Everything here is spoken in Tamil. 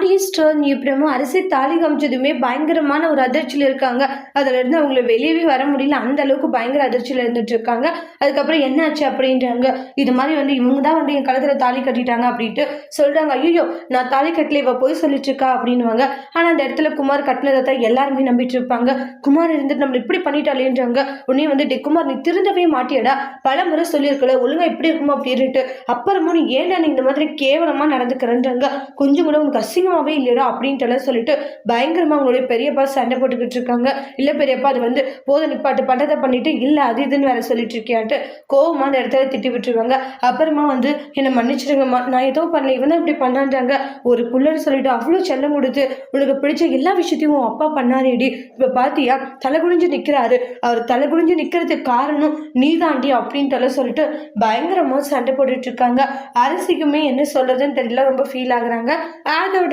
நாடிஸ்டர் இப்புறமும் அரசு தாலி காமிச்சதுமே பயங்கரமான ஒரு அதிர்ச்சியில் இருக்காங்க. அதுல இருந்து அவங்கள வெளியவே வர முடியல. அந்த அளவுக்கு பயங்கர அதிர்ச்சியில் இருந்துட்டு இருக்காங்க. அதுக்கப்புறம் என்ன ஆச்சு அப்படின்றாங்க. இது மாதிரி வந்து இவங்க தான் வந்து என் கழுத்துல தாலி கட்டிட்டாங்க அப்படின்ட்டு சொல்றாங்க. ஐயோ நான் தாலி கட்டல இவ போய் சொல்லிட்டு இருக்கா அப்படின்னுவாங்க. ஆனா அந்த இடத்துல குமார் கட்டினதை தான் எல்லாருமே நம்பிட்டு இருப்பாங்க. குமார் இருந்துட்டு நம்ம இப்படி பண்ணிட்டாலேன்றாங்க உடனே வந்து டே குமார் நீ திருந்தவே மாட்டியடா. பல முறை சொல்லியிருக்கல. ஒழுங்கா இப்படி இருக்குமோ? அப்படின்ட்டு அப்புறமும் நீ ஏன்டா நீ இந்த மாதிரி கேவலமா நடந்துக்கிறன்றாங்க? கொஞ்சம் கூட உனக்கு அசிங்கமாவே இல்லையடா இல்லைடா அப்படின்ட்டுலாம் சொல்லிட்டு பயங்கரமா அவங்களுடைய பெரியப்பா சண்டை போட்டுக்கிட்டு இருக்காங்க. இல்ல பெரியப்பா அது வந்து போத நிப்பாட்டு பண்றதை பண்ணிட்டு இல்ல அது இதுன்னு வேற சொல்லிட்டு இருக்கியான்ட்டு கோவமா அந்த இடத்துல திட்டி விட்டுருவாங்க. அப்புறமா வந்து என்னை மன்னிச்சிடுங்கம்மா நான் ஏதோ பண்ணல இவன் இப்படி பண்ணான்றாங்க ஒரு புள்ளன்னு சொல்லிட்டு அவ்வளோ செல்லம் கொடுத்து உனக்கு பிடிச்ச எல்லா விஷயத்தையும் உன் அப்பா பண்ணாரேடி. இப்ப பாத்தியா தலை குனிஞ்சு நிக்கிறாரு. அவர் தலை குனிஞ்சு நிற்கிறதுக்கு காரணம் நீதாண்டி அப்படின்ட்டு எல்லாம் சொல்லிட்டு பயங்கரமா சண்டை போட்டுட்டு இருக்காங்க. அரசிக்குமே என்ன சொல்றதுன்னு தெரியல ரொம்ப ஃபீல் ஆகுறாங்க. அதோட